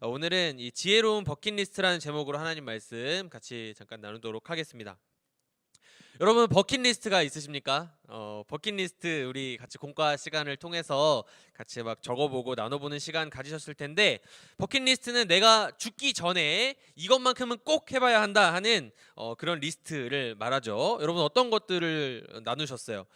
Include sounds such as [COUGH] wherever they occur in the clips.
어, 오늘은 이 지혜로운 버킷리스트라는 제목으로 하나님 말씀 같이 잠깐 나누도록 하겠습니다. 여러분 버킷리스트가 있으십니까? 어, 버킷리스트 우리 같이 공과 시간을 통해서 같이 막 적어보고 나눠보는 시간 가지셨을 텐데 버킷리스트는 내가 죽기 전에 이것만큼은 꼭 해봐야 한다 하는 어, 그런 리스트를 말하죠. 여러분 어떤 것들을 나누셨어요?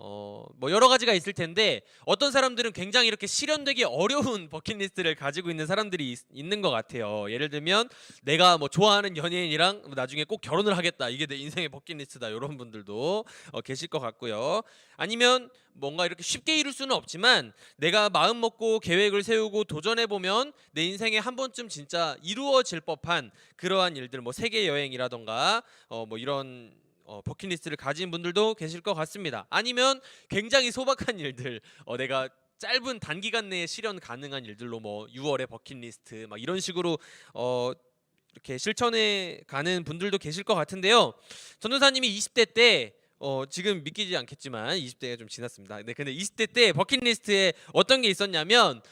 어, 뭐 여러 가지가 있을 텐데 어떤 사람들은 굉장히 이렇게 실현되기 어려운 [LAUGHS] 버킷리스트를 가지고 있는 사람들이 있, 있는 것 같아요. 예를 들면 내가 뭐 좋아하는 연예인이랑 나중에 꼭 결혼을 하겠다. 이게 내 인생의 버킷리스트다. 이런 분들도 어, 계실 것 같고요. 아니면 뭔가 이렇게 쉽게 이룰 수는 없지만 내가 마음 먹고 계획을 세우고 도전해 보면 내 인생에 한 번쯤 진짜 이루어질 법한 그러한 일들 뭐 세계 여행이라던가 어, 뭐 이런 어, 버킷리스트를 가진 분들도 계실 것 같습니다. 아니면 굉장히 소박한 [LAUGHS] 일들, 어, 내가 짧은 단기간 내에 실현 가능한 일들로 뭐 6월의 버킷리스트 막 이런 식으로 어, 이렇게 실천해 가는 분들도 계실 것 같은데요. 전도사님이 20대 때 어, 지금 믿기지 않겠지만 20대가 좀 지났습니다. 네, 근데 20대 때 버킷리스트에 어떤 게 있었냐면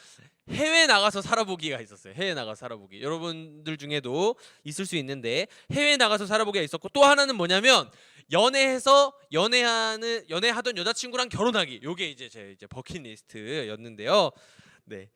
해외 나가서 살아보기가 있었어요. 해외 나가서 살아보기. 여러분들 중에도 있을 수 있는데 해외 나가서 살아보기가 있었고 또 하나는 뭐냐면 연애해서 연애하는 연애하던 여자친구랑 결혼하기. 요게 이제 제 이제 버킷리스트였는데요. 네.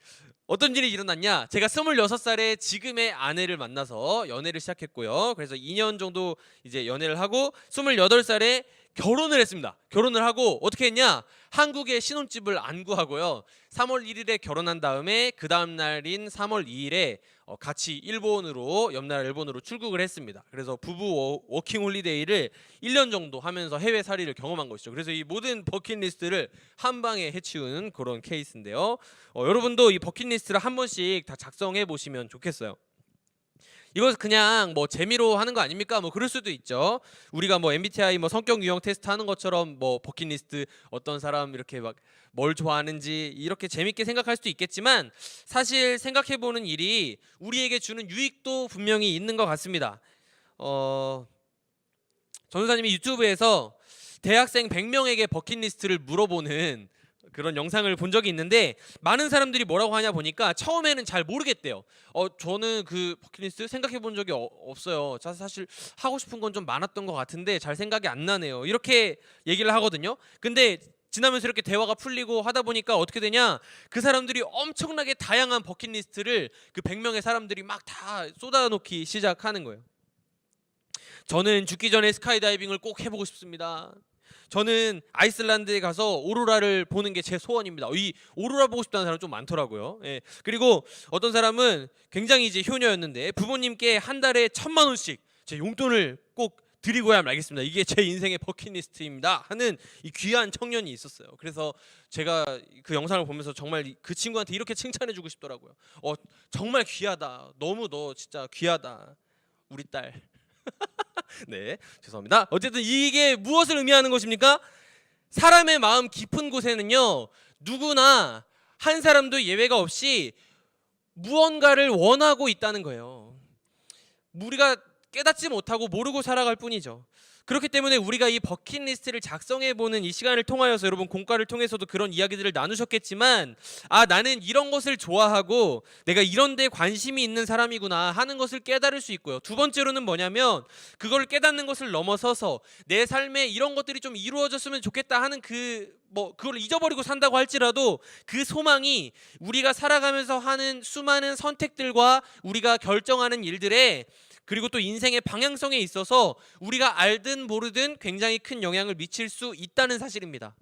어떤 일이 일어났냐? 제가 26살에 지금의 아내를 만나서 연애를 시작했고요. 그래서 2년 정도 이제 연애를 하고 28살에 결혼을 했습니다. 결혼을 하고 어떻게 했냐? 한국에 신혼집을 안 구하고요. 3월 1일에 결혼한 다음에 그 다음 날인 3월 2일에 어, 같이 일본으로 옆나라 일본으로 출국을 했습니다. 그래서 부부 워- 워킹 홀리데이를 1년 정도 하면서 해외 살이를 경험한 것이죠. 그래서 이 모든 버킷리스트를 한 방에 해치우는 그런 케이스인데요. 어, 여러분도 이 버킷리스트를 한 번씩 다 작성해 보시면 좋겠어요. 이거 그냥 뭐 재미로 하는 거 아닙니까? 뭐 그럴 수도 있죠. 우리가 뭐 MBTI 뭐 성격 유형 테스트 하는 것처럼 뭐 버킷리스트 어떤 사람 이렇게 막 뭘 좋아하는지 이렇게 재밌게 생각할 수도 있겠지만 사실 생각해 보는 일이 우리에게 주는 유익도 분명히 있는 것 같습니다. 어 전도사님이 유튜브에서 대학생 100명에게 버킷리스트를 물어보는 그런 영상을 본 적이 있는데 많은 사람들이 뭐라고 하냐 보니까 처음에는 잘 모르겠대요. 어 저는 그 버킷리스트 생각해 본 적이 어- 없어요. 자 사실 하고 싶은 건 좀 많았던 것 같은데 잘 생각이 안 나네요. 이렇게 얘기를 하거든요. 근데 지나면서 이렇게 대화가 풀리고 하다 보니까 어떻게 되냐? 그 사람들이 엄청나게 다양한 버킷리스트를 그 100명의 사람들이 막 다 쏟아놓기 시작하는 거예요. 저는 죽기 전에 스카이다이빙을 꼭 해보고 싶습니다. 저는 아이슬란드에 가서 오로라를 보는 게 제 소원입니다. 이 오로라 보고 싶다는 사람 좀 많더라고요. 예. 그리고 어떤 사람은 굉장히 이제 효녀였는데 부모님께 한 달에 천만 원씩 제 용돈을 꼭 드리고야 말겠습니다. 이게 제 인생의 버킷리스트입니다. 하는 이 귀한 청년이 있었어요. 그래서 제가 그 영상을 보면서 정말 이- 그 친구한테 이렇게 칭찬해주고 싶더라고요. 어 정말 귀하다. 너무 너 진짜 귀하다. 우리 딸. [LAUGHS] 네, 죄송합니다. 어쨌든 이게 무엇을 의미하는 것입니까? 사람의 마음 깊은 곳에는요, 누구나 한 사람도 예외가 없이 무언가를 원하고 있다는 거예요. 우리가 깨닫지 못하고 모르고 살아갈 뿐이죠. 그렇기 때문에 우리가 이 버킷리스트를 작성해 보는 이 시간을 통하여서 여러분 공과를 통해서도 그런 이야기들을 나누셨겠지만 아 나는 이런 것을 좋아하고 내가 이런 데 관심이 있는 사람이구나 하는 것을 깨달을 수 있고요. 두 번째로는 뭐냐면 그걸 깨닫는 것을 넘어서서 내 삶에 이런 것들이 좀 이루어졌으면 좋겠다 하는 그 뭐 그걸 잊어버리고 산다고 할지라도 그 소망이 우리가 살아가면서 하는 수많은 선택들과 우리가 결정하는 일들에 그리고 또 인생의 방향성에 있어서 우리가 알든 모르든 굉장히 큰 영향을 미칠 수 있다는 사실입니다.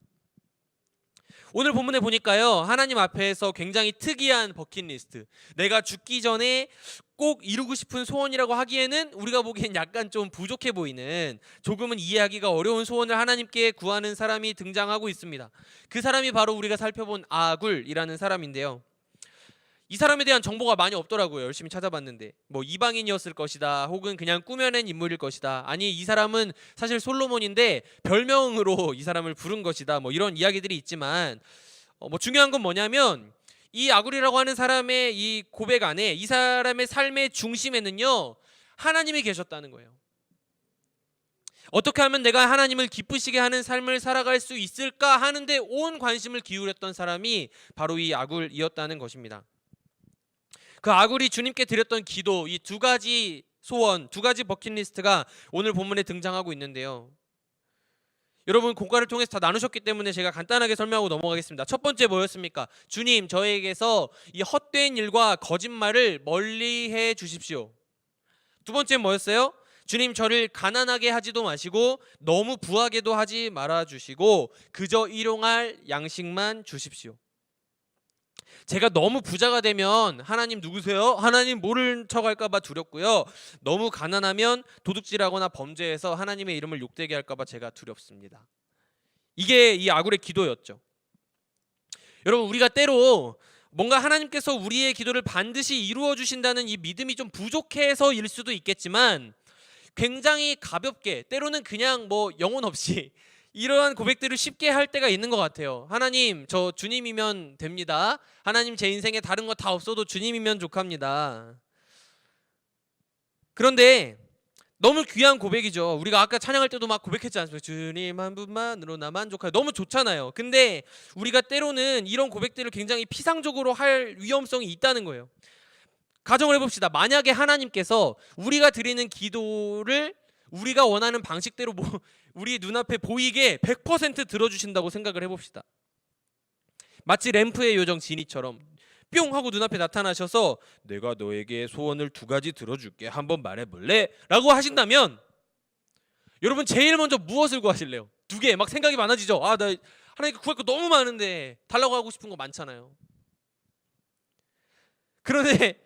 오늘 본문에 보니까요. 하나님 앞에서 굉장히 특이한 버킷리스트. 내가 죽기 전에 꼭 이루고 싶은 소원이라고 하기에는 우리가 보기엔 약간 좀 부족해 보이는 조금은 이해하기가 어려운 소원을 하나님께 구하는 사람이 등장하고 있습니다. 그 사람이 바로 우리가 살펴본 아굴이라는 사람인데요. 이 사람에 대한 정보가 많이 없더라고요. 열심히 찾아봤는데 뭐 이방인이었을 것이다, 혹은 그냥 꾸며낸 인물일 것이다. 아니 이 사람은 사실 솔로몬인데 별명으로 이 사람을 부른 것이다. 뭐 이런 이야기들이 있지만 어, 뭐 중요한 건 뭐냐면 이 아굴이라고 하는 사람의 이 고백 안에 이 사람의 삶의 중심에는요 하나님이 계셨다는 거예요. 어떻게 하면 내가 하나님을 기쁘시게 하는 삶을 살아갈 수 있을까 하는데 온 관심을 기울였던 사람이 바로 이 아굴이었다는 것입니다. 그 아굴이 주님께 드렸던 기도 이 두 가지 소원, 두 가지 버킷리스트가 오늘 본문에 등장하고 있는데요. 여러분 공과를 통해서 다 나누셨기 때문에 제가 간단하게 설명하고 넘어가겠습니다. 첫 번째 뭐였습니까? 주님 저에게서 이 헛된 일과 거짓말을 멀리해 주십시오. 두 번째 뭐였어요? 주님 저를 가난하게 하지도 마시고 너무 부하게도 하지 말아 주시고 그저 일용할 양식만 주십시오. 제가 너무 부자가 되면 하나님 누구세요? 하나님 모른 척할까봐 두렵고요. 너무 가난하면 도둑질하거나 범죄해서 하나님의 이름을 욕되게 할까봐 제가 두렵습니다. 이게 이 아굴의 기도였죠. 여러분 우리가 때로 뭔가 하나님께서 우리의 기도를 반드시 이루어 주신다는 이 믿음이 좀 부족해서일 수도 있겠지만 굉장히 가볍게 때로는 그냥 뭐 영혼 없이 이러한 고백들을 쉽게 할 때가 있는 것 같아요. 하나님, 저 주님이면 됩니다. 하나님 제 인생에 다른 거 다 없어도 주님이면 족합니다. 그런데 너무 귀한 고백이죠. 우리가 아까 찬양할 때도 막 고백했지 않습니까? 주님 한 분만으로 나 만족하요. 너무 좋잖아요. 근데 우리가 때로는 이런 고백들을 굉장히 피상적으로 할 위험성이 있다는 거예요. 가정을 해봅시다. 만약에 하나님께서 우리가 드리는 기도를 우리가 원하는 방식대로 뭐 우리 눈앞에 보이게 100% 들어주신다고 생각을 해봅시다. 마치 램프의 요정 지니처럼 뿅 하고 눈앞에 나타나셔서 내가 너에게 소원을 두 가지 들어줄게 한번 말해볼래? 라고 하신다면 여러분 제일 먼저 무엇을 구하실래요? 두 개 막 생각이 많아지죠. 아 나 하나님께 구할 거 너무 많은데 달라고 하고 싶은 거 많잖아요. 그런데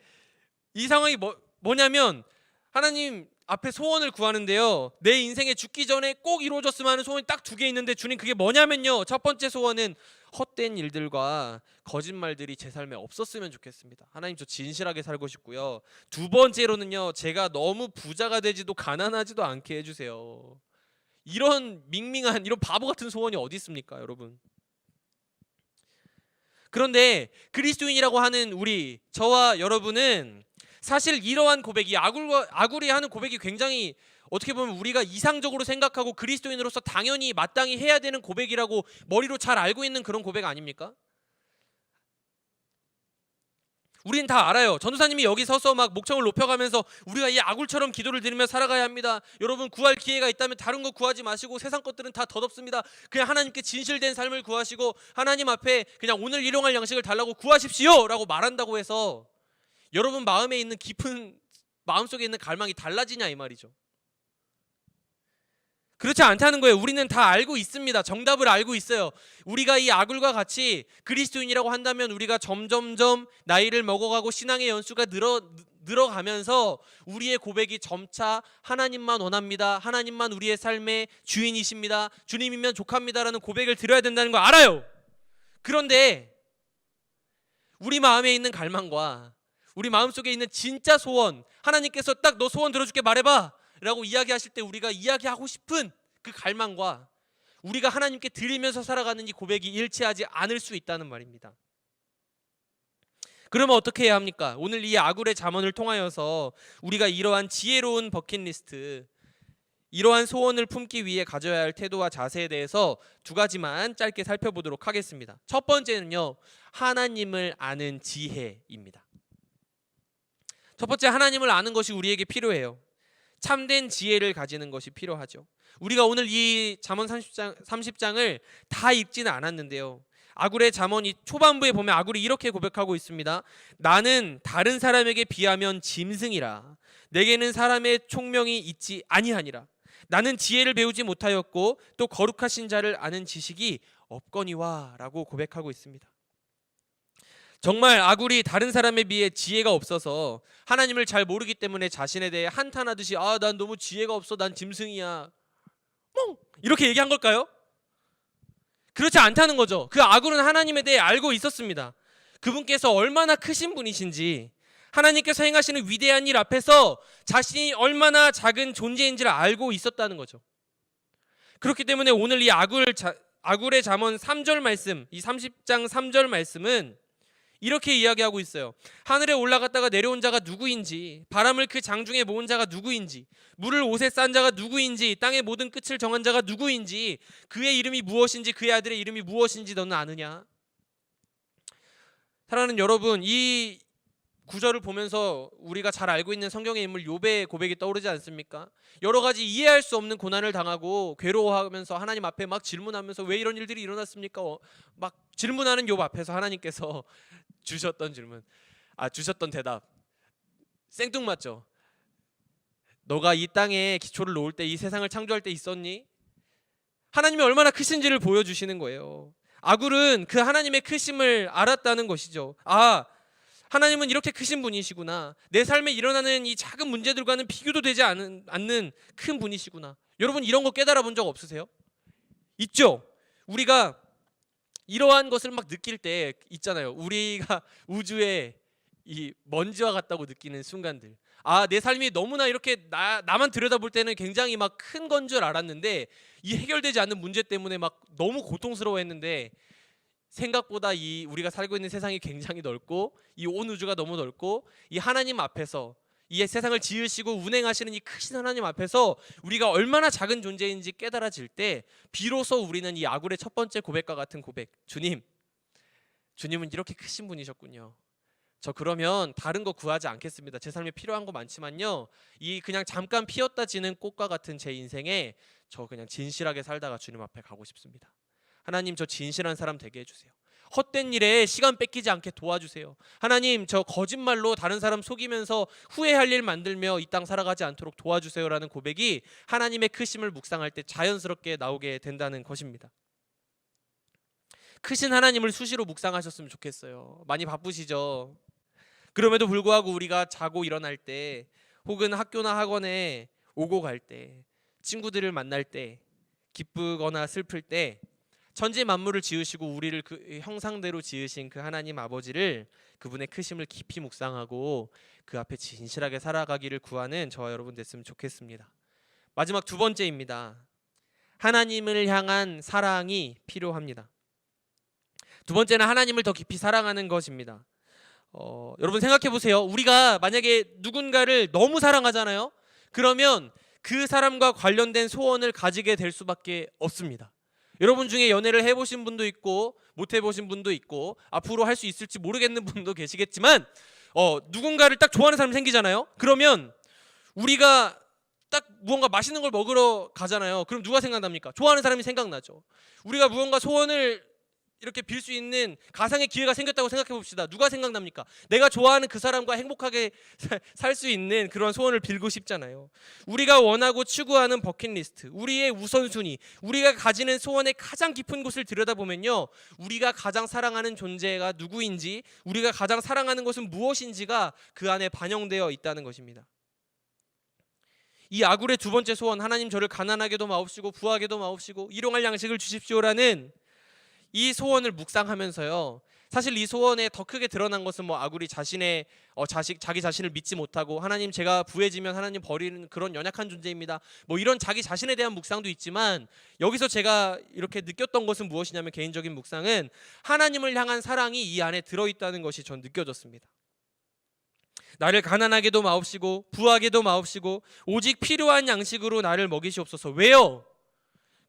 이 상황이 뭐, 뭐냐면 하나님 앞에 소원을 구하는데요. 내 인생에 죽기 전에 꼭 이루어졌으면 하는 소원이 딱 두 개 있는데 주님 그게 뭐냐면요. 첫 번째 소원은 헛된 일들과 거짓말들이 제 삶에 없었으면 좋겠습니다. 하나님 저 진실하게 살고 싶고요. 두 번째로는요. 제가 너무 부자가 되지도 가난하지도 않게 해 주세요. 이런 밍밍한 이런 바보 같은 소원이 어디 있습니까, 여러분? 그런데 그리스도인이라고 하는 우리 저와 여러분은 사실 이러한 고백이 아굴과 아굴이 하는 고백이 굉장히 어떻게 보면 우리가 이상적으로 생각하고 그리스도인으로서 당연히 마땅히 해야 되는 고백이라고 머리로 잘 알고 있는 그런 고백 아닙니까? 우린 다 알아요. 전도사님이 여기 서서 막 목청을 높여가면서 우리가 이 아굴처럼 기도를 드리며 살아가야 합니다. 여러분 구할 기회가 있다면 다른 거 구하지 마시고 세상 것들은 다 덧없습니다. 그냥 하나님께 진실된 삶을 구하시고 하나님 앞에 그냥 오늘 일용할 양식을 달라고 구하십시오라고 말한다고 해서 여러분 마음에 있는 깊은 마음속에 있는 갈망이 달라지냐 이 말이죠. 그렇지 않다는 거예요. 우리는 다 알고 있습니다. 정답을 알고 있어요. 우리가 이 아굴과 같이 그리스도인이라고 한다면 우리가 점점점 나이를 먹어가고 신앙의 연수가 늘어 늘어가면서 우리의 고백이 점차 하나님만 원합니다. 하나님만 우리의 삶의 주인이십니다. 주님이면 족합니다라는 고백을 드려야 된다는 거 알아요. 그런데 우리 마음에 있는 갈망과 우리 마음속에 있는 진짜 소원 하나님께서 딱 너 소원 들어줄게 말해봐 라고 이야기하실 때 우리가 이야기하고 싶은 그 갈망과 우리가 하나님께 드리면서 살아가는 이 고백이 일치하지 않을 수 있다는 말입니다. 그러면 어떻게 해야 합니까? 오늘 이 아굴의 잠언을 통하여서 우리가 이러한 지혜로운 버킷리스트 이러한 소원을 품기 위해 가져야 할 태도와 자세에 대해서 두 가지만 짧게 살펴보도록 하겠습니다. 첫 번째는요. 하나님을 아는 지혜입니다. 첫 번째 하나님을 아는 것이 우리에게 필요해요. 참된 지혜를 가지는 것이 필요하죠. 우리가 오늘 이 잠언 30장 30장을 다 읽지는 않았는데요. 아굴의 잠언이 초반부에 보면 아굴이 이렇게 고백하고 있습니다. 나는 다른 사람에게 비하면 짐승이라. 내게는 사람의 총명이 있지 아니하니라. 나는 지혜를 배우지 못하였고 또 거룩하신 자를 아는 지식이 없거니와라고 고백하고 있습니다. 정말 아굴이 다른 사람에 비해 지혜가 없어서 하나님을 잘 모르기 때문에 자신에 대해 한탄하듯이 아 난 너무 지혜가 없어 난 짐승이야 멍 이렇게 얘기한 걸까요? 그렇지 않다는 거죠. 그 아굴은 하나님에 대해 알고 있었습니다. 그분께서 얼마나 크신 분이신지 하나님께서 행하시는 위대한 일 앞에서 자신이 얼마나 작은 존재인지를 알고 있었다는 거죠. 그렇기 때문에 오늘 이 아굴 자, 아굴의 잠언 3절 말씀, 이 30장 3절 말씀은 이렇게 이야기하고 있어요. 하늘에 올라갔다가 내려온 자가 누구인지, 바람을 그 장중에 모은 자가 누구인지, 물을 옷에 싼 자가 누구인지, 땅의 모든 끝을 정한 자가 누구인지, 그의 이름이 무엇인지, 그의 아들의 이름이 무엇인지 너는 아느냐? 사랑하는 여러분, 이 구절을 보면서 우리가 잘 알고 있는 성경의 인물 요배의 고백이 떠오르지 않습니까? 여러 가지 이해할 수 없는 고난을 당하고 괴로워하면서 하나님 앞에 막 질문하면서 왜 이런 일들이 일어났습니까? 어, 막 질문하는 욥 앞에서 하나님께서 주셨던 질문, 아 주셨던 대답 생뚱맞죠. 너가 이 땅에 기초를 놓을 때 이 세상을 창조할 때 있었니? 하나님이 얼마나 크신지를 보여주시는 거예요. 아굴은 그 하나님의 크심을 알았다는 것이죠. 아, 하나님은 이렇게 크신 분이시구나. 내 삶에 일어나는 이 작은 문제들과는 비교도 되지 않은, 않는 큰 분이시구나. 여러분 이런 거 깨달아 본 적 없으세요? 있죠. 우리가 이러한 것을 막 느낄 때 있잖아요. 우리가 [LAUGHS] 우주에 이 먼지와 같다고 느끼는 순간들. 아, 내 삶이 너무나 이렇게 나, 나만 들여다볼 때는 굉장히 막 큰 건 줄 알았는데 이 해결되지 않는 문제 때문에 막 너무 고통스러워했는데 생각보다 이 우리가 살고 있는 세상이 굉장히 넓고 이 온 우주가 너무 넓고 이 하나님 앞에서 이 세상을 지으시고 운행하시는 이 크신 하나님 앞에서 우리가 얼마나 작은 존재인지 깨달아질 때 비로소 우리는 이 아굴의 첫 번째 고백과 같은 고백 주님 주님은 이렇게 크신 분이셨군요. 저 그러면 다른 거 구하지 않겠습니다. 제 삶에 필요한 거 많지만요. 이 그냥 잠깐 피었다 지는 꽃과 같은 제 인생에 저 그냥 진실하게 살다가 주님 앞에 가고 싶습니다. 하나님 저 진실한 사람 되게 해주세요. 헛된 일에 시간 뺏기지 않게 도와주세요. 하나님 저 거짓말로 다른 사람 속이면서 후회할 일 만들며 이 땅 살아가지 않도록 도와주세요라는 고백이 하나님의 크심을 묵상할 때 자연스럽게 나오게 된다는 것입니다. 크신 하나님을 수시로 묵상하셨으면 좋겠어요. 많이 바쁘시죠? 그럼에도 불구하고 우리가 자고 일어날 때 혹은 학교나 학원에 오고 갈 때 친구들을 만날 때 기쁘거나 슬플 때 천지 만물을 지으시고 우리를 그 형상대로 지으신 그 하나님 아버지를 그분의 크심을 깊이 묵상하고 그 앞에 진실하게 살아가기를 구하는 저와 여러분 됐으면 좋겠습니다. 마지막 두 번째입니다. 하나님을 향한 사랑이 필요합니다. 두 번째는 하나님을 더 깊이 사랑하는 것입니다. 어, 여러분 생각해 보세요. 우리가 만약에 누군가를 너무 사랑하잖아요. 그러면 그 사람과 관련된 소원을 가지게 될 수밖에 없습니다. 여러분 중에 연애를 해보신 분도 있고 못 해보신 분도 있고 앞으로 할 수 있을지 모르겠는 분도 계시겠지만 어, 누군가를 딱 좋아하는 사람이 생기잖아요. 그러면 우리가 딱 무언가 맛있는 걸 먹으러 가잖아요. 그럼 누가 생각납니까? 좋아하는 사람이 생각나죠. 우리가 무언가 소원을 이렇게 빌 수 있는 가상의 기회가 생겼다고 생각해 봅시다. 누가 생각납니까? 내가 좋아하는 그 사람과 행복하게 살 수 있는 그런 소원을 빌고 싶잖아요. 우리가 원하고 추구하는 버킷리스트, 우리의 우선순위, 우리가 가지는 소원의 가장 깊은 곳을 들여다보면요. 우리가 가장 사랑하는 존재가 누구인지, 우리가 가장 사랑하는 것은 무엇인지가 그 안에 반영되어 있다는 것입니다. 이 아굴의 두 번째 소원, 하나님 저를 가난하게도 마옵시고 부하게도 마옵시고 일용할 양식을 주십시오라는 이 소원을 묵상하면서요. 사실 이 소원에 더 크게 드러난 것은 뭐 아굴이 자신의 어, 자식 자기 자신을 믿지 못하고 하나님 제가 부해지면 하나님 버리는 그런 연약한 존재입니다. 뭐 이런 자기 자신에 대한 묵상도 있지만 여기서 제가 이렇게 느꼈던 것은 무엇이냐면 개인적인 묵상은 하나님을 향한 사랑이 이 안에 들어 있다는 것이 전 느껴졌습니다. 나를 가난하게도 마옵시고 부하게도 마옵시고 오직 필요한 양식으로 나를 먹이시옵소서. 왜요?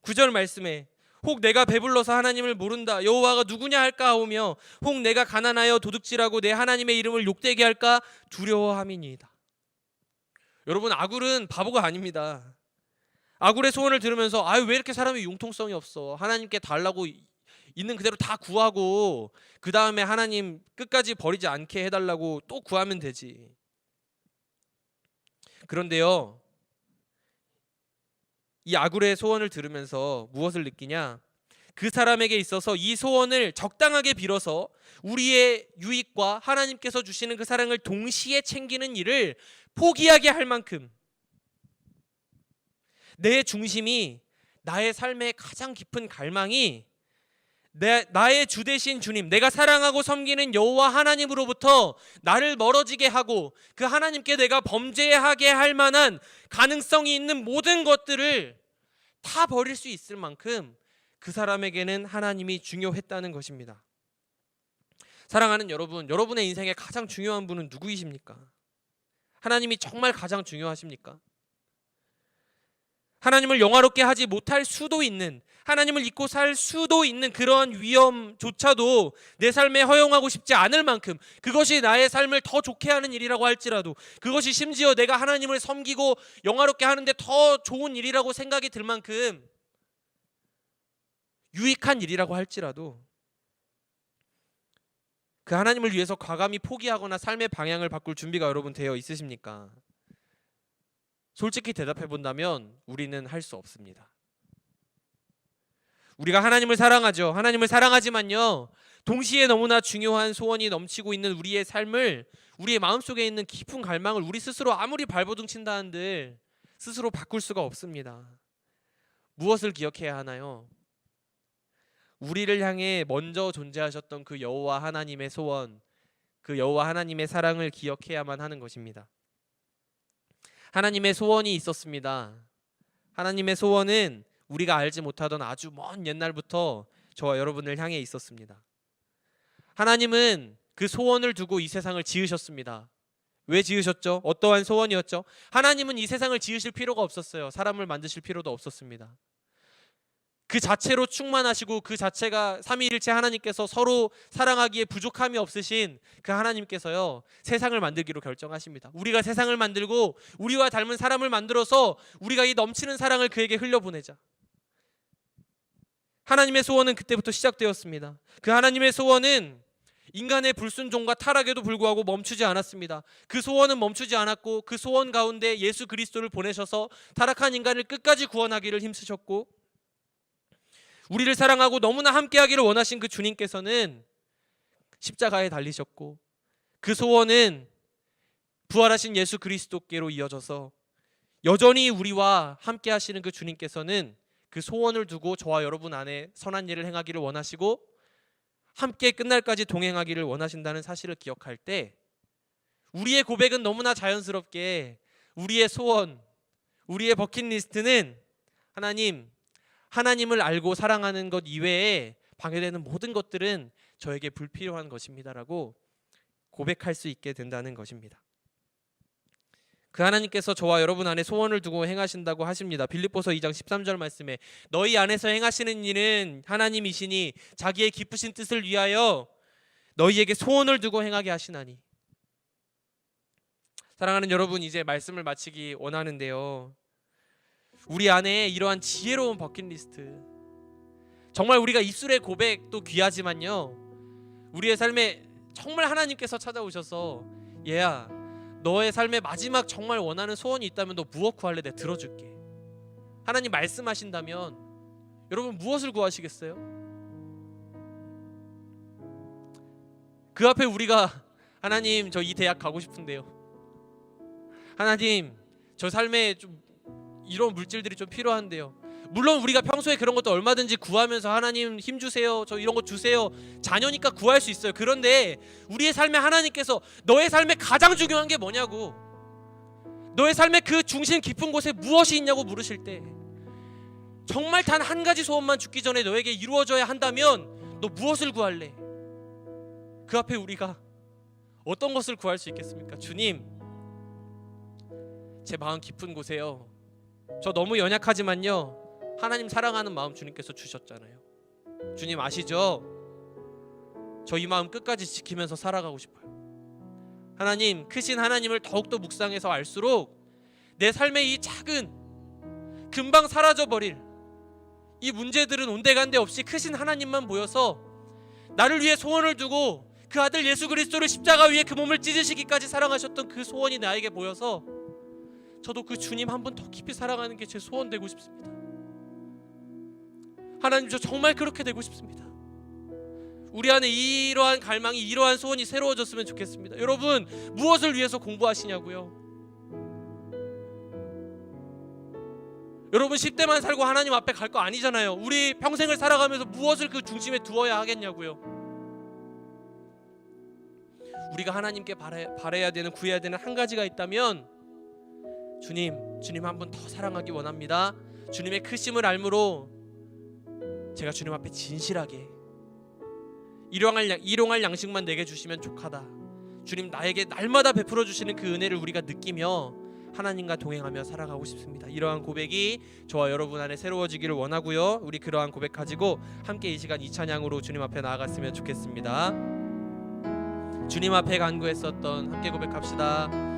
구절 말씀에 혹 내가 배불러서 하나님을 모른다 여호와가 누구냐 할까 하오며 혹 내가 가난하여 도둑질하고 내 하나님의 이름을 욕되게 할까 두려워함이니이다. 여러분 아굴은 바보가 아닙니다. 아굴의 소원을 들으면서 아유 왜 이렇게 사람이 융통성이 없어 하나님께 달라고 있는 그대로 다 구하고 그 다음에 하나님 끝까지 버리지 않게 해달라고 또 구하면 되지. 그런데요 이 아굴의 소원을 들으면서 무엇을 느끼냐? 그 사람에게 있어서 이 소원을 적당하게 빌어서 우리의 유익과 하나님께서 주시는 그 사랑을 동시에 챙기는 일을 포기하게 할 만큼 내 중심이 나의 삶의 가장 깊은 갈망이 내, 나의 주 대신 주님, 내가 사랑하고 섬기는 여호와 하나님으로부터 나를 멀어지게 하고 그 하나님께 내가 범죄하게 할 만한 가능성이 있는 모든 것들을 다 버릴 수 있을 만큼 그 사람에게는 하나님이 중요했다는 것입니다. 사랑하는 여러분, 여러분의 인생에 가장 중요한 분은 누구이십니까? 하나님이 정말 가장 중요하십니까? 하나님을 영화롭게 하지 못할 수도 있는 하나님을 잊고 살 수도 있는 그런 위험조차도 내 삶에 허용하고 싶지 않을 만큼 그것이 나의 삶을 더 좋게 하는 일이라고 할지라도 그것이 심지어 내가 하나님을 섬기고 영화롭게 하는데 더 좋은 일이라고 생각이 들 만큼 유익한 일이라고 할지라도 그 하나님을 위해서 과감히 포기하거나 삶의 방향을 바꿀 준비가 여러분 되어 있으십니까? 솔직히 대답해 본다면 우리는 할 수 없습니다. 우리가 하나님을 사랑하죠. 하나님을 사랑하지만요. 동시에 너무나 중요한 소원이 넘치고 있는 우리의 삶을 우리의 마음속에 있는 깊은 갈망을 우리 스스로 아무리 발버둥 친다 한들 스스로 바꿀 수가 없습니다. 무엇을 기억해야 하나요? 우리를 향해 먼저 존재하셨던 그 여호와 하나님의 소원, 그 여호와 하나님의 사랑을 기억해야만 하는 것입니다. 하나님의 소원이 있었습니다. 하나님의 소원은 우리가 알지 못하던 아주 먼 옛날부터 저와 여러분을 향해 있었습니다. 하나님은 그 소원을 두고 이 세상을 지으셨습니다. 왜 지으셨죠? 어떠한 소원이었죠? 하나님은 이 세상을 지으실 필요가 없었어요. 사람을 만드실 필요도 없었습니다. 그 자체로 충만하시고 그 자체가 삼위일체 하나님께서 서로 사랑하기에 부족함이 없으신 그 하나님께서요 세상을 만들기로 결정하십니다. 우리가 세상을 만들고 우리와 닮은 사람을 만들어서 우리가 이 넘치는 사랑을 그에게 흘려보내자. 하나님의 소원은 그때부터 시작되었습니다. 그 하나님의 소원은 인간의 불순종과 타락에도 불구하고 멈추지 않았습니다. 그 소원은 멈추지 않았고 그 소원 가운데 예수 그리스도를 보내셔서 타락한 인간을 끝까지 구원하기를 힘쓰셨고 우리를 사랑하고 너무나 함께하기를 원하신 그 주님께서는 십자가에 달리셨고 그 소원은 부활하신 예수 그리스도께로 이어져서 여전히 우리와 함께 하시는 그 주님께서는 그 소원을 두고 저와 여러분 안에 선한 일을 행하기를 원하시고 함께 끝날까지 동행하기를 원하신다는 사실을 기억할 때 우리의 고백은 너무나 자연스럽게 우리의 소원, 우리의 버킷리스트는 하나님 하나님을 알고 사랑하는 것 이외에 방해되는 모든 것들은 저에게 불필요한 것입니다라고 고백할 수 있게 된다는 것입니다. 그 하나님께서 저와 여러분 안에 소원을 두고 행하신다고 하십니다. 빌립보서 2장 13절 말씀에 너희 안에서 행하시는 일은 하나님이시니 자기의 기쁘신 뜻을 위하여 너희에게 소원을 두고 행하게 하시나니. 사랑하는 여러분 이제 말씀을 마치기 원하는데요. 우리 안에 이러한 지혜로운 버킷리스트. 정말 우리가 입술의 고백도 귀하지만요. 우리의 삶에 정말 하나님께서 찾아오셔서 얘야 너의 삶의 마지막 정말 원하는 소원이 있다면 너 무엇 구할래? 내가 들어줄게. 하나님 말씀하신다면 여러분 무엇을 구하시겠어요? 그 앞에 우리가 하나님 저 이 대학 가고 싶은데요. 하나님 저 삶에 좀 이런 물질들이 좀 필요한데요. 물론 우리가 평소에 그런 것도 얼마든지 구하면서 하나님 힘 주세요. 저 이런 거 주세요. 자녀니까 구할 수 있어요. 그런데 우리의 삶에 하나님께서 너의 삶에 가장 중요한 게 뭐냐고. 너의 삶의 그 중심 깊은 곳에 무엇이 있냐고 물으실 때 정말 단 한 가지 소원만 죽기 전에 너에게 이루어져야 한다면 너 무엇을 구할래? 그 앞에 우리가 어떤 것을 구할 수 있겠습니까? 주님, 제 마음 깊은 곳에요. 저 너무 연약하지만요. 하나님 사랑하는 마음 주님께서 주셨잖아요. 주님 아시죠? 저 이 마음 끝까지 지키면서 살아가고 싶어요. 하나님 크신 하나님을 더욱더 묵상해서 알수록 내 삶의 이 작은 금방 사라져 버릴 이 문제들은 온데간데 없이 크신 하나님만 보여서 나를 위해 소원을 두고 그 아들 예수 그리스도를 십자가 위에 그 몸을 찢으시기까지 사랑하셨던 그 소원이 나에게 보여서 저도 그 주님 한 분 더 깊이 사랑하는 게 제 소원 되고 싶습니다. 하나님 저 정말 그렇게 되고 싶습니다. 우리 안에 이러한 갈망이 이러한 소원이 새로워졌으면 좋겠습니다. 여러분 무엇을 위해서 공부하시냐고요? 여러분 10대만 살고 하나님 앞에 갈 거 아니잖아요. 우리 평생을 살아가면서 무엇을 그 중심에 두어야 하겠냐고요. 우리가 하나님께 바래, 바래야 되는 구해야 되는 한 가지가 있다면 주님, 주님 한분더 사랑하기 원합니다. 주님의 크심을 알므로 제가 주님 앞에 진실하게 일용할, 양- 일용할 양식만 내게 주시면 족하다. 주님 나에게 날마다 베풀어 주시는 그 은혜를 우리가 느끼며 하나님과 동행하며 살아가고 싶습니다. 이러한 고백이 저와 여러분 안에 새로워지기를 원하고요. 우리 그러한 고백 가지고 함께 이 시간 이 찬양으로 주님 앞에 나아갔으면 좋겠습니다. 주님 앞에 간구했었던 함께 고백합시다.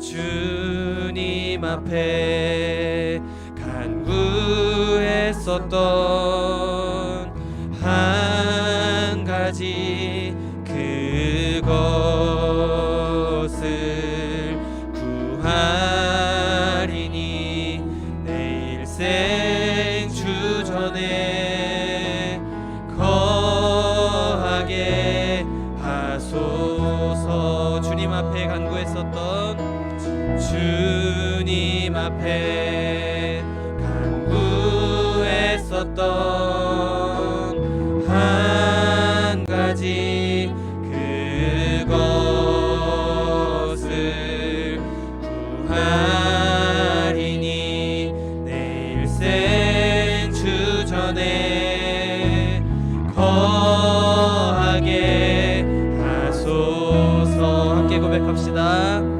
주님 앞에 간구했었던 고백합시다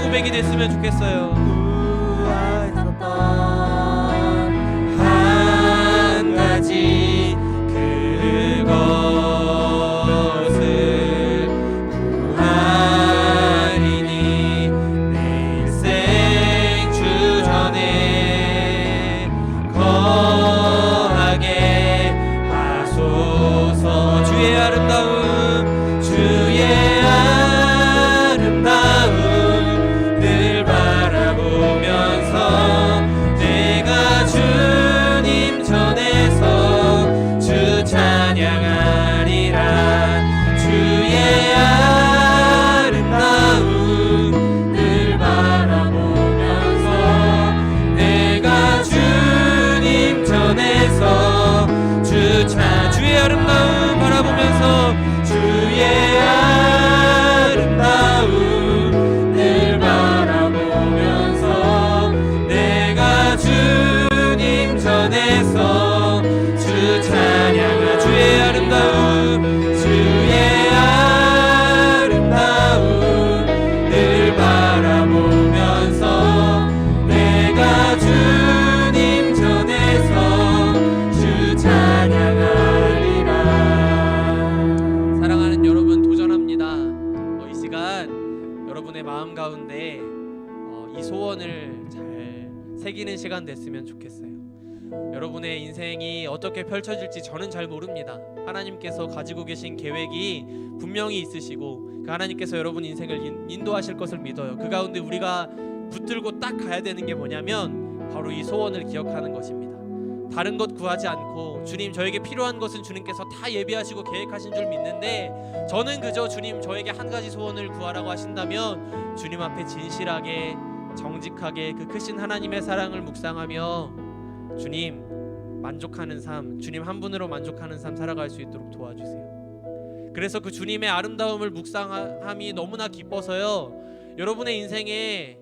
고백이 됐으면 좋겠어요 어떻게 펼쳐질지 저는 잘 모릅니다. 하나님께서 가지고 계신 계획이 분명히 있으시고 그 하나님께서 여러분 인생을 인- 인도하실 것을 믿어요. 그 가운데 우리가 붙들고 딱 가야 되는 게 뭐냐면 바로 이 소원을 기억하는 것입니다. 다른 것 구하지 않고 주님 저에게 필요한 것은 주님께서 다 예비하시고 계획하신 줄 믿는데 저는 그저 주님 저에게 한 가지 소원을 구하라고 하신다면 주님 앞에 진실하게 정직하게 그 크신 하나님의 사랑을 묵상하며 주님 만족하는 삶, 주님 한 분으로 만족하는 삶 살아갈 수 있도록 도와주세요. 그래서 그 주님의 아름다움을 묵상함이 너무나 기뻐서요. 여러분의 인생에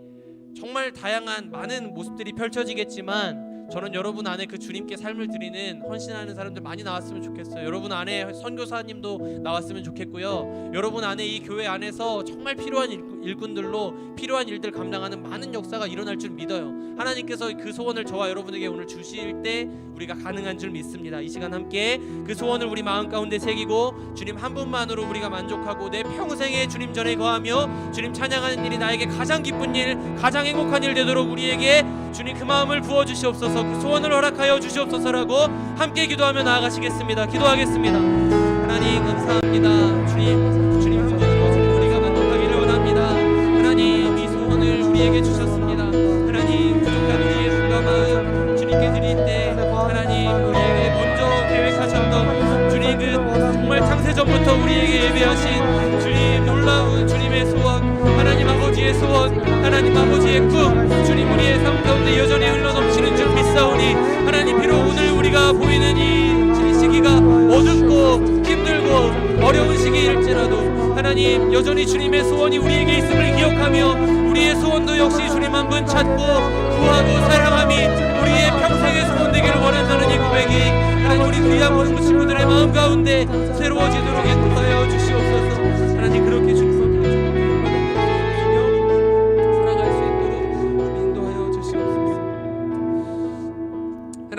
정말 다양한 많은 모습들이 펼쳐지겠지만 저는 여러분 안에 그 주님께 삶을 드리는 헌신하는 사람들 많이 나왔으면 좋겠어요. 여러분 안에 선교사님도 나왔으면 좋겠고요. 여러분 안에 이 교회 안에서 정말 필요한 일- 일꾼들로 필요한 일들 감당하는 많은 역사가 일어날 줄 믿어요. 하나님께서 그 소원을 저와 여러분에게 오늘 주실 때 우리가 가능한 줄 믿습니다. 이 시간 함께 그 소원을 우리 마음 가운데 새기고 주님 한 분만으로 우리가 만족하고 내 평생에 주님 전에 거하며 주님 찬양하는 일이 나에게 가장 기쁜 일, 가장 행복한 일 되도록 우리에게 주님 그 마음을 부어 주시옵소서. 주옵소서 그 소원을 허락하여 주시옵소서라고 함께 기도하며 나아가시겠습니다. 기도하겠습니다. 하나님 감사합니다. 주님 주님 한 분으로 주님 우리가 만족하기를 원합니다. 하나님 이 소원을 우리에게 주셨습니다. 하나님 부족한 우리의 순간 마음 주님께 드릴 때 하나님 우리에게 먼저 계획하셨던 주님 그 정말 창세 전부터 우리에게 예배하신 주님 놀라운 주님의 소원 하나님 아버지의 소원 하나님 아버지의 꿈 주님 우리의 삶 가운데 여전히 흘러넘치는 줄 믿사오니 하나님 비록 오늘 우리가 보이는 이 시기가 어둡고 힘들고 어려운 시기일지라도 하나님 여전히 주님의 소원이 우리에게 있음을 기억하며 우리의 소원도 역시 주님 한 분 찾고 구하고 사랑함이 우리의 평생의 소원 되기를 원한다는 이 고백이 하나님 우리 귀한 모든 친구들의 마음 가운데 새로워지도록 인도하여 주시옵소서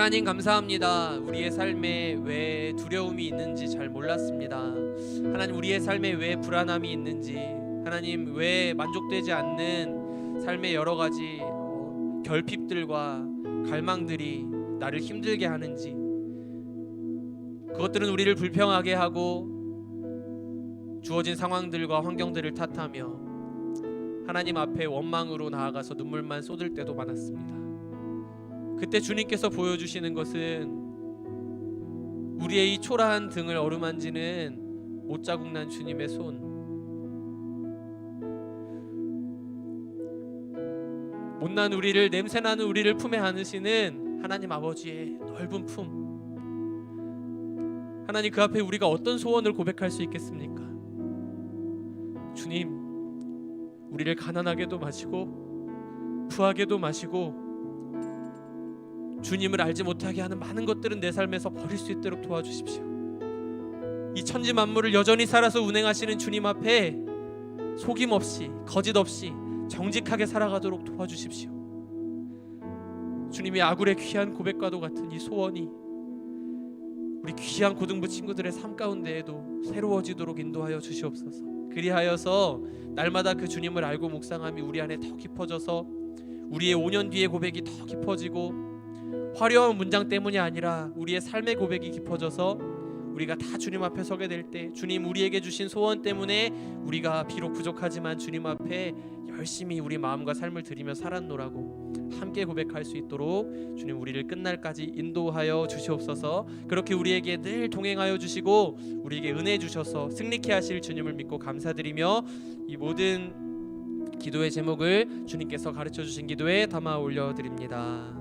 하나님 감사합니다. 우리의 삶에 왜 두려움이 있는지 잘 몰랐습니다. 하나님 우리의 삶에 왜 불안함이 있는지 하나님 왜 만족되지 않는 삶의 여러 가지 어, 결핍들과 갈망들이 나를 힘들게 하는지 그것들은 우리를 불평하게 하고 주어진 상황들과 환경들을 탓하며 하나님 앞에 원망으로 나아가서 눈물만 쏟을 때도 많았습니다. 그때 주님께서 보여주시는 것은 우리의 이 초라한 등을 어루만지는 못자국 난 주님의 손. 못난 우리를 냄새나는 우리를 품에 안으시는 하나님 아버지의 넓은 품. 하나님 그 앞에 우리가 어떤 소원을 고백할 수 있겠습니까? 주님, 우리를 가난하게도 마시고 부하게도 마시고 주님을 알지 못하게 하는 많은 것들은 내 삶에서 버릴 수 있도록 도와주십시오. 이 천지 만물을 여전히 살아서 운행하시는 주님 앞에 속임 없이 거짓 없이 정직하게 살아가도록 도와주십시오. 주님이 아굴의 귀한 고백과도 같은 이 소원이 우리 귀한 고등부 친구들의 삶 가운데에도 새로워지도록 인도하여 주시옵소서. 그리하여서 날마다 그 주님을 알고 묵상함이 우리 안에 더 깊어져서 우리의 5년 뒤의 고백이 더 깊어지고 화려한 문장 때문이 아니라 우리의 삶의 고백이 깊어져서 우리가 다 주님 앞에 서게 될 때 주님 우리에게 주신 소원 때문에 우리가 비록 부족하지만 주님 앞에 열심히 우리 마음과 삶을 드리며 살았노라고 함께 고백할 수 있도록 주님 우리를 끝날까지 인도하여 주시옵소서 그렇게 우리에게 늘 동행하여 주시고 우리에게 은혜 주셔서 승리케 하실 주님을 믿고 감사드리며 이 모든 기도의 제목을 주님께서 가르쳐 주신 기도에 담아 올려 드립니다.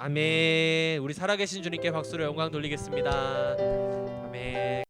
아멘. 우리 살아계신 주님께 박수로 영광 돌리겠습니다. 아멘.